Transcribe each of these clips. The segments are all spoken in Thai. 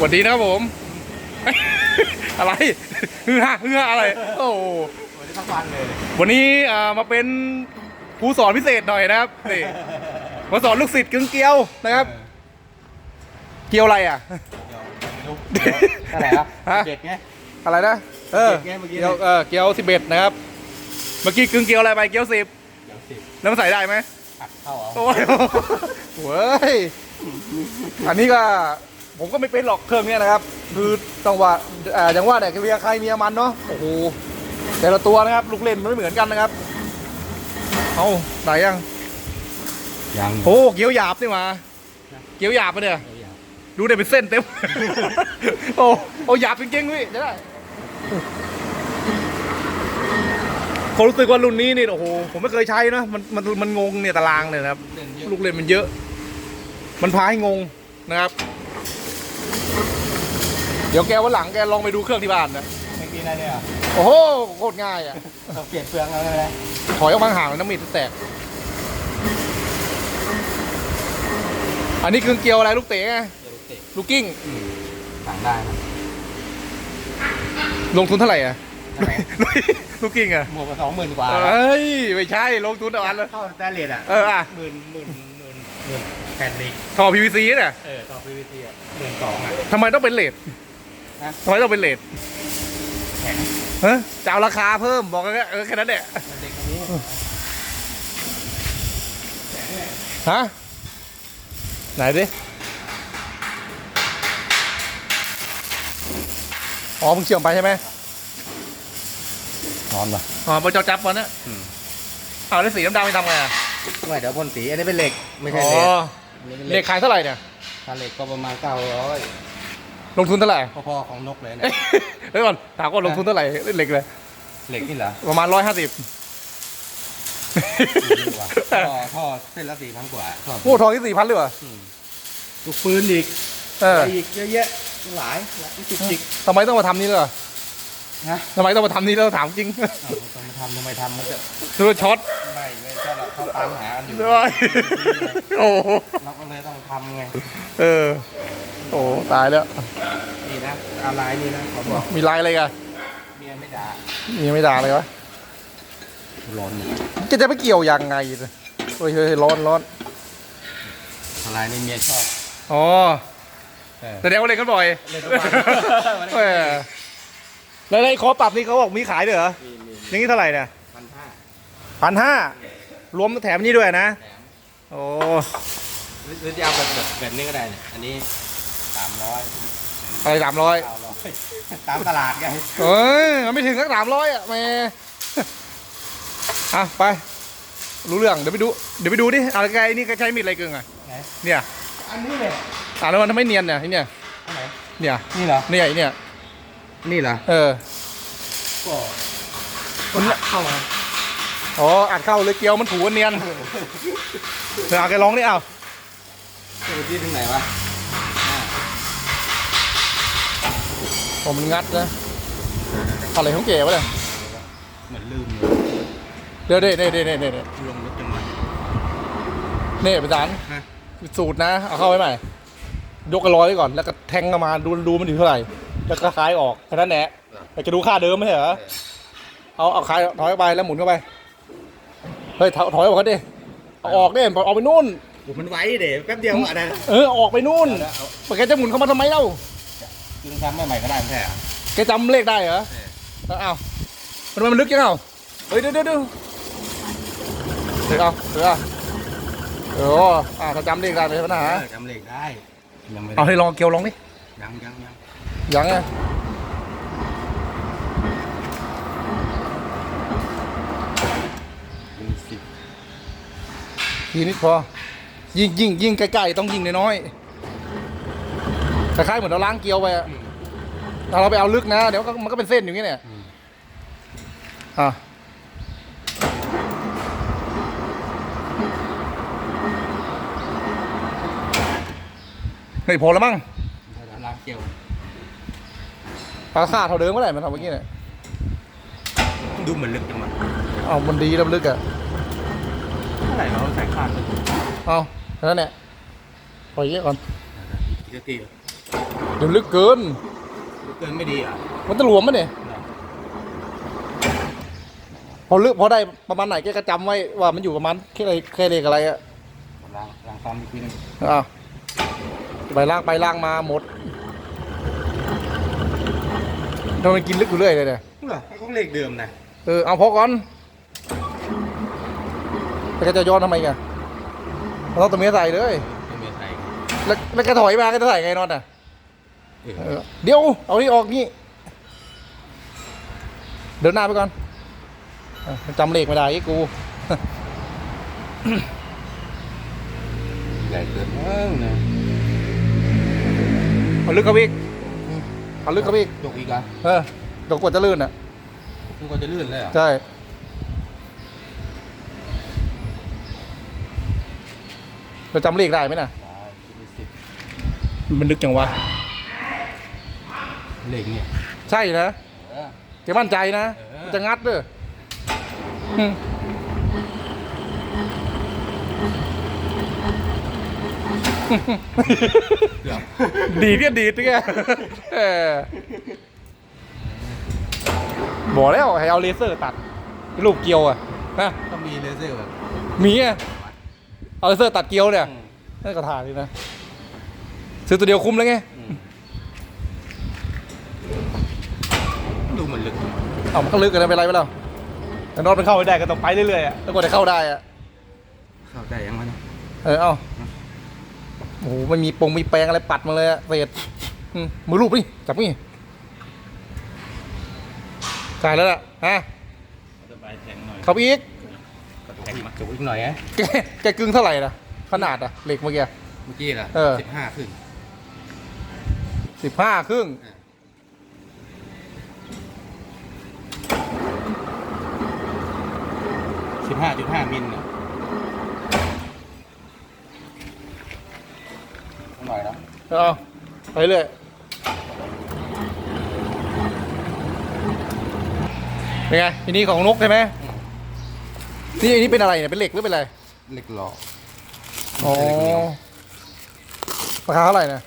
สวัสดีนะครับผม อะไรฮือฮาฮือฮาอะไร โอ้โหวันนี้ทั้งวันเลยวันนี้อ่ามาเป็นครูสอนพิเศษหน่อยนะครับนี่มาสอนลูกศิษย์กึ่งเกลียวนะครับ เกลียวอะไรอะเดี๋ยวไม่รู้เท่าไหร่ครับฮะเด็ดไง อะไรนะเออเกลียวเมื่อกี้เกลียวเออเกลียวสิบเอ็ดนะครับ เมื่อกี้กึ่งเกลียวอะไรไปเกลียวสิบเดี๋ยวสิแล้วมันใส่ได้ไหม อัดเข้าเอาโอ้ยเว้ย อันนี้ก็ ผมก็ไม่เป็นหรอกเครื่องเนี้ยนะครับ คือต้องว่าเอ่ออย่างว่าเนี่ยเมียใครเมียมันเนาะโอ้โหแต่ละตัวนะครับ ลูกเล่นมันไม่เหมือนกันนะครับเอาไหนยังยังโอ้เกี๊ยวหยาบนี่หว่าเกี๊ยวหยาบปะเนี่ยดูเดี๋ยวเป็นเส้นเต็ม โอ้โอ้หยาบจริงๆพี่จะได้ผมรู้สึกว่ารุ่นนี้นี่โอ้โหผมไม่เคยใช้นะมันมันมันงงเนี่ยตารางเนี่ยนะครับเล่นเยอะลูกเล่นมันเยอะ มันพาให้งงนะครับ เดี๋ยวแกวันหลังแกลองไปดูเครื่องที่บ้านนะไม่กินอะไรเนี่ยโอ้โหโคตรง่ายอะเราเปลี่ยนเปลืองแล้วใช่ไหมถอยออกมาห่างๆแล้วน้ำมีดแตก อันนี้คือเกียวอะไรลูกเต๋ไงเดี๋ยวเตะลูกกิ้ง สั่งได้นะลงทุนเท่าไหร่อะเท่าไหร่ลูกกิ้งอะหมวกสองหมื่นกว่าเอ้ยไม่ใช่ลงทุนเอาอันเลยเข้าสแตนเลสอะเอออะหมื่นหมื่นหมื่นหมื่นแผ่นเหล็ก ท่อ PVC เนี่ยเออต่อ PVC อะหมื่นสองอะทำไมต้องเป็นเลท ฮะ ทำไมต้องเป็นเลทแข็งเฮ้ยจะเอาราคาเพิ่มบอกกันแค่เออแค่นั้นแหละเด็กคนนี้ฮะไหนดิอ๋อมึงเชื่อมไปใช่ไหมนอนป่ะอ๋อพอเจ้าจับมันนะอืมเอาแล้วสีดำๆไปทำไงอะไม่เดี๋ยวพ่นสีอันนี้เป็นเหล็กไม่ใช่อ๋เหล็กออันนี้เป็นเหล็กขายเท่าไหร่เนี่ย ถ้าเหล็กก็ประมาณเก้าร้อย ลงทุนเท่าไหร่ พอๆของนกเลยนะเอ๊ะเดี๋ยวก่อนถามก่อนลงทุนเท่าไหร่เหล็กเลย เหล็กนี่เหรอประมาณร้อยห้าสิบดีกว่าท่อท่อเส้นละสี่พันกว่าท่อโอ้ทองที่สี่พันเลยเหรออืมลูกปืนอีกเอออะไรอีกเยอะแยะหลายหลายจุกจิกทำไมต้องมาทำนี่เลยเหรอฮะทำไมต้องมาทำนี่แล้วถามจริง เอาต้องมาทำทำไมทำมันจะคือช็อตไม่ไม่ใช่หรอกเขาตามหากันอยู่ ด้วยโอ้โหเราก็เลยต้องทำไง เออ โอ้ตายแล้ว นี่นะอะไรนี่นะเขาบอกมีลายอะไรกันเมียไม่ด่ามีไม่ด่าเลยวะร้อนอยู่จะจะไปเกี่ยวยังไงเนี่ยเฮ้ยเฮ้ยร้อนร้อนอะไรนี่เมียชอบอ๋อเออแสดงว่าเล่นกันบ่อยเล่นทุกวันเออแล้วไอ้คอปรับนี่เขาบอกมีขายด้วยเหรอมีมีอย่างนี้เท่าไหร่เนี่ยพันห้าพันห้ารวมแถมนี่ด้วยนะแถมโอ้หรือหรือจะเอาแบบแบบแบบนี้ก็ได้เนี่ยอันนี้ สามร้อยอะไรสามร้อยเก้าร้อยตามตลาดไงเอ้ยมันไม่ถึงสักสามร้อยอะแหม่อะไป รู้เรื่องเดี๋ยวไปดู เดี๋ยวไปดูดิอะไรไงนี่ก็ใช้มีดอะไรเกินอะไหนเนี่ยอันนี้เลยอ่านแล้วมันทำไมเนียนเนี่ยไอ้เนี่ยอันไหนเนี่ยนี่เหรอเนี่ยไอ้เนี่ยนี่เหรอเออก็คนละเข้ามาอ๋ออัดเข้าเลยเกลียวมันถูเนียนเธอเอาแกลองนี่เอาดูที่ถึงไหนวะ ผมมันงัดนะอะไรของเก๋วะเนี่ยเหมือนลืมเลยเดี๋ยวเดี๋ยวเดี๋ยวเดี๋ยวเดี๋ยวเดี๋ยวลงรถจังหวะนี่ประธานฮะสูตรนะ เอาเข้าไว้ใหม่ ยกกระร้อยไว้ก่อน แล้วก็แทงเข้ามาดูดูมันอยู่เท่าไหร่ แล้วก็คลายออกแค่นั้นแหละแต่จะดูค่าเดิมไม่ใช่เหรอ เอาเอาคลายถอยออกไปแล้วหมุนเข้าไป เฮ้ยถอยถอยออกกันดิ เอาออกดิออกไปนู่นโอ้มันไว้เดี๋ยวแป๊บเดียวอะนะเออออกไปนู่นเอาเอาแกจะหมุนเข้ามาทำไมเล่า จึงทำใหม่ๆก็ได้ไม่ใช่เหรอแกจำเลขได้เหรอเออเอามันมันลึกยังเอาเฮ้ยเดี๋ยวเดี๋ยวเดี๋ยวเดี๋ยวเอาเดี๋ยวเอาเอออ่าถ้าจำเลขได้ไม่ใช่ปัญหาเออจำเลขได้ยังไม่ได้เอาให้ลองเกียวลองดิยังยังยังยังไงยี่สิบทีนิดพอ ยิงยิงยิงใกล้ๆต้องยิงน้อยๆ คล้ายๆเหมือนเราล้างเกียวไปอะถ้าเราไปเอาลึกนะ เดี๋ยวก็มันก็เป็นเส้นอย่างนี้เนี่ยอะไม่พอแล้วมั้งเดี๋ยวล้างเกลียวราคาเท่าเดิมเมื่อไหร่มันทำเมื่อกี้เนี่ย ดูเหมือนลึกจังมันเอามันดีแล้วมันลึกอะเท่าไหร่เราใส่ขาดไปเอาแค่นั้นแหละปล่อยเยอะก่อนกี่นาที เดี๋ยวลึกเกิน เกินไม่ดีอะมันจะหลวมมั้ยเนี่ยพอลึกพอได้ประมาณไหนแกก็จำไว้ว่ามันอยู่ประมาณแค่อะไรแค่เลขอะไรอะล้างล้างซ้อมอีกทีนึงอะไปล่างไปล่างมาหมดทำไมกินลึกอยู่เรื่อยเลยเนี่ยเหรอก็เลขเดิมนะเออเอาพอก่อนแล้วแกจะย้อนทำไมกันเราต้องตัวเมียใส่เลยไม่มีไทยแล้วแล้วแกถอยมาแกจะใส่ไงนอนอะ เออเออเดี๋ยว เอานี่ออกนี่ เดินหน้าไปก่อนอะจำเลขไม่ได้ไอ้กู ใหญ่เกินเออนะเอาลึกเข้าไปอีกเอาลึกเข้าไปอีก ยกอีกอะเออเดยวกว่าจะลื่นอะ มันก็จะลื่นเลยอะใช่ เราจำเลขได้ไหมน่ะ สิบมันลึกจังวะ เลขเนี่ยใช่นะเออแกมั่นใจนะ เออมันจะงัดเด้ออืมเกือบดีดก็ดีดนี่แกเออบอกแล้วให้เอาเลเซอร์ตัดลูกเกลียวอะนะต้องมีเลเซอร์แบบมีอะเอาเลเซอร์ตัดเกลียวเนี่ยอืมนั่นก็ถ่ายดีนะ ซื้อตัวเดียวคุ้มแล้วไงอื เอามันก็ลึกกันนะเป็นไรไปแล้วแต่น็อตมันเข้าไม่ได้ก็ต้องไปเรื่อยๆแล้วกว่าจะเข้าได้อะเข้าได้ยังไงเออเอาโอ้โหมันมีปงมีแปลงอะไรปัดมาเลยอะเศษอืมือรูปนี่จับนี่ใส่แล้วล่ะฮะสบายแข็งหน่อยเขาอีกแข็งมากอีกหน่อยอะแกแกกึ่งเท่าไหร่นะขนาดอะเหล็กเมื่อกี้เมื่อกี้ล่อสิบห้าครึ่งสิบห้าครึ่ง ห้าจุดห้ามิลเนี่ยหน่อยนะเอาไปเลยเป็นไงทีนี้ของนกใช่ไหมนี่อันนี้เป็นอะไรเนี่ยเป็นเหล็กหรือเป็นอะไรเหล็กหล่ออ๋อราคาเท่าไหร่นะ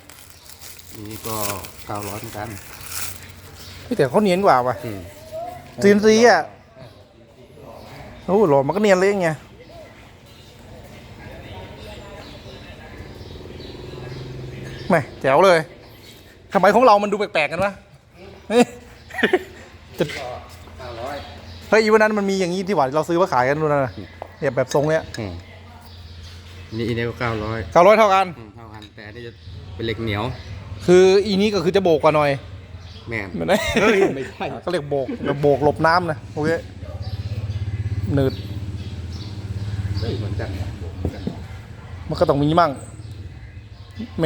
นี่ก็เก้าร้อยเหมือนกันแต่เขาเนียนกว่าว่ะซีนซีอะ โอ้โหหล่อมันก็เนียนเลยไงแหม่แจ๋วเลยทำไมของเรามันดูแปลกๆกันวะเฮ้ยจะเก้าร้อยเฮ้ยอีวันนั้นมันมีอย่างนี้ที่หว่าเราซื้อมาขายกันดูนะเนี่ยแบบทรงเนี้ยอืมนี่อีนี้ก็เก้าร้อยเก้าร้อยเท่ากันเท่ากันแต่อันนี้จะเป็นเหล็กเหนียว คืออีนี้ก็คือจะโบกกว่าหน่อยแม่นมันได้เฮ้ยไม่ใช่ก็เรียกโบกแบบโบกหลบน้ำนะโอเค หนืดเฮ้ยเหมือนกันเนี่ยเหมือนกันมันก็ต้องมีมั่งแหม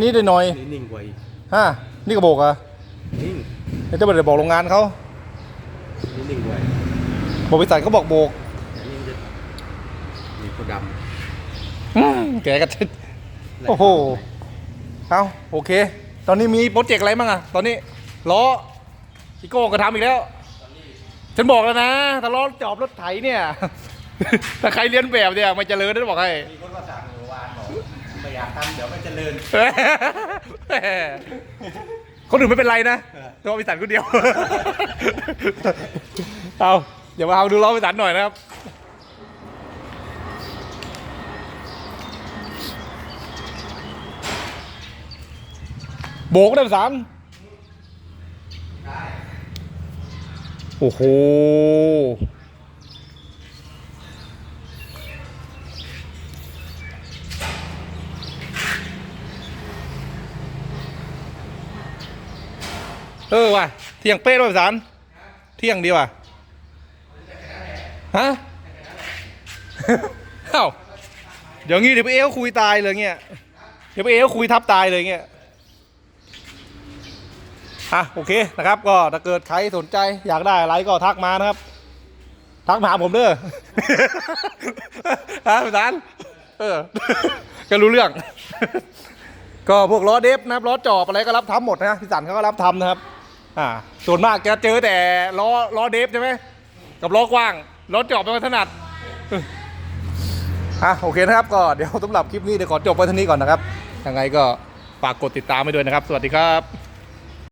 นี่ได้หน่อยนี่นิ่งกว่าอีกฮะนี่ก็โบกเหรอะนิ่งเดี๋ยวจะไปเดี๋ยวบอกโรงงานเขานี่นิ่งกว่าอีกบริษัทเขาบอกโบกอันนี้มันจะมีตัวดอืมแกก็จะำโอ้โห เอาโอเค ตอนนี้มีโปรเจกต์อะไรบ้างอะตอนนี้ล้ออีโก้ก็ทำอีกแล้ว ฉันบอกแล้วนะถ้าล้อจอบรถไถเนี่ย ถ้าใครเรียนแบบเนี่ยมันเจริญนะบอกให้ มีคนก็สั่งเมื่อวานบอกไม่อยากทำเดี๋ยวไม่เจริญ คนอื่นไม่เป็นไรนะตัวพิสันคนเดียว เอาเดี๋ยวมาเอาดูล้อพิสันหน่อยนะครับ โบกได้พิสัน โอ้โห เออว่ะ เที่ยงเป๊ะด้วยสันเที่ยงดีว่ะ ฮะเอ้าเดี๋ยวงี้เดี๋ยวไปเอลคุยตายเลยเงี้ย เดี๋ยวไปเอลคุยทับตายเลยเงี้ย อะโอเคนะครับก็ถ้าเกิดใครสนใจอยากได้อะไรก็ทักมานะครับ ทักมาหาผมเด้อฮะพิสันเออก็รู้เรื่อง ก็พวกล้อเดฟนะครับล้อจอบอะไรก็รับทำหมดนะพี่สันเขาก็รับทำนะครับ อ่า ส่วนมากจะเจอแต่ล้อล้อเดฟใช่ไหมกับล้อกว้างล้อจอบไม่ค่อยถนัดอะโอเคนะครับก็เดี๋ยวสำหรับคลิปนี้เดี๋ยวขอจบไว้เท่านี้ก่อนนะครับยังไงก็ฝากกดติดตามไปด้วยนะครับ สวัสดีครับ